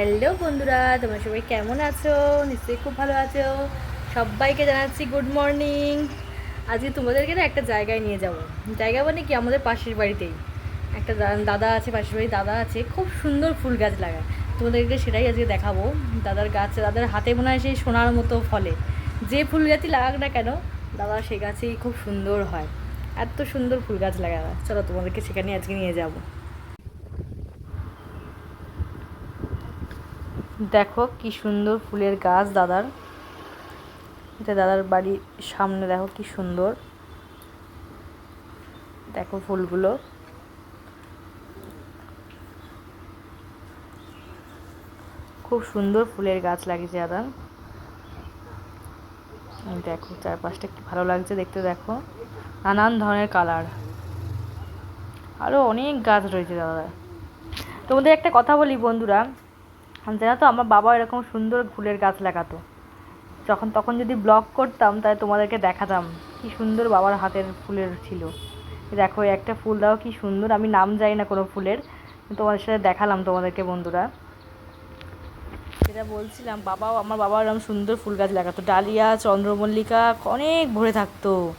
Hello বন্ধুরা, তোমরা সবাই কেমন আছো? নিশ্চয়ই খুব ভালো আছো। সবাইকে জানাচ্ছি গুড মর্নিং। আজকে তোমাদেরকে না একটা জায়গায় নিয়ে যাব। জায়গা মানে কি? আমাদের পাশের বাড়িতেই। একটা দাদা আছে, পাশের বাড়ি দাদা আছে। খুব সুন্দর ফুল গাছ লাগায়। তোমাদেরকে সেটাই আজকে দেখাবো। দাদার গাছ, দাদার হাতে মনে হয় সেই সোনার মতো ফলে। যে ফুল গাছই লাগাক না কেন, দাদা সে গাছেই খুব সুন্দর হয়। এত সুন্দর ফুল গাছ লাগায়। চলো তোমাদেরকে সেখানে আজকে নিয়ে যাব। দেখো কি সুন্দর ফুলের গাছ দাদার। এটা দাদার বাড়ির সামনে দেখো কি সুন্দর। দেখো ফুলগুলো। খুব সুন্দর ফুলের গাছ লাগিয়েছে দাদা এই দেখো, চারপাশটা কি ভালো লাগছে দেখতে দেখো। নানান ধরনের কালার। আরও অনেক গাছ রয়েছে দাদা। তোমাদের একটা কথা বলি বন্ধুরা জানো তো, আমার বাবা এরকম সুন্দর ফুলের গাছ লাগাতো। যখন তখন যদি ব্লগ করতাম, তাহলে তোমাদেরকে দেখাতাম কি সুন্দর বাবার হাতের ফুলের ছিল। দেখো একটা ফুল দাও, কি সুন্দর। আমি নাম জানি না কোনো ফুলের। তোমাদের সাথে দেখালাম তোমাদেরকে, বন্ধুরা। যেটা বলছিলাম, বাবাও, আমার বাবা এরকম সুন্দর ফুল গাছ লাগাতো। ডালিয়া, চন্দ্রমল্লিকা, অনেক ভরে থাকতো।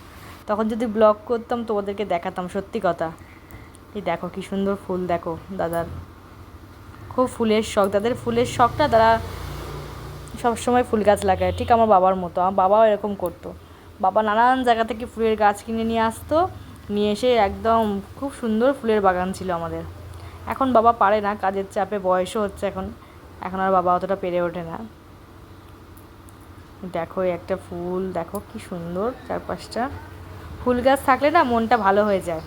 তখন যদি ব্লগ করতাম, তোমাদেরকে দেখাতাম, সত্যি কথা। এই দেখো, কি সুন্দর ফুল, দেখো, দাদার। খুব ফুলের শখ। তাদের ফুলের শখটা তারা সবসময় ফুল গাছ লাগায়। ঠিক আমার বাবার মতো। আমার বাবাও এরকম করতো। বাবা নানান জায়গা থেকে ফুলের গাছ কিনে নিয়ে আসতো। নিয়ে এসে একদম খুব সুন্দর ফুলের বাগান ছিল আমাদের। এখন বাবা পারে না, কাজের চাপে বয়সও হচ্ছে এখন। এখন আর বাবা অতটা পেরে ওঠে না। দেখো একটা ফুল, দেখো কি সুন্দর চারপাশটা। ফুল গাছ থাকলে না মনটা ভালো হয়ে যায়।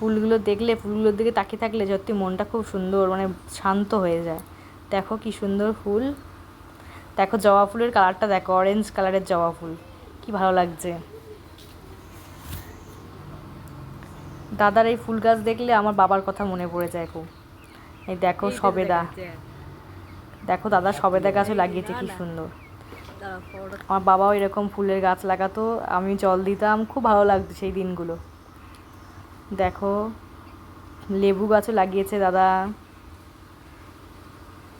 ফুলগুলো দেখলে ফুলগুলোর দিকে তাকিয়ে থাকলে সত্যি মনটা খুব সুন্দর মানে শান্ত হয়ে যায়। দেখো কি সুন্দর ফুল। দেখো জবা ফুলের কালারটা দেখো অরেঞ্জ কালারের জবা ফুল। কি ভালো লাগছে। দাদার এই ফুল গাছ দেখলে আমার বাবার কথা মনে পড়ে যায় খুব। এই দেখো সবেদা। দেখো দাদা সবেদা গাছও লাগিয়েছে কি সুন্দর। আমার বাবাও এরকম ফুলের গাছ লাগাতো আমি জল দিতাম খুব ভালো লাগতো সেই দিনগুলো। দেখো, লেবু গাছও লাগিয়েছে দাদা।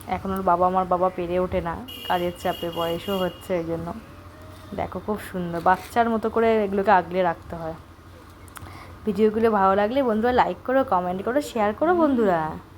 এখন ওর বাবা আমার বাবা পেরে ওঠে না, কাজের চাপে, বয়সও হচ্ছে এই জন্য। দেখো, খুব সুন্দর, বাচ্চার মতো করে এগুলোকে আগলে রাখতে হয়। ভিডিওগুলো ভালো লাগলে বন্ধুরা লাইক করো কমেন্ট করো শেয়ার করো বন্ধুরা।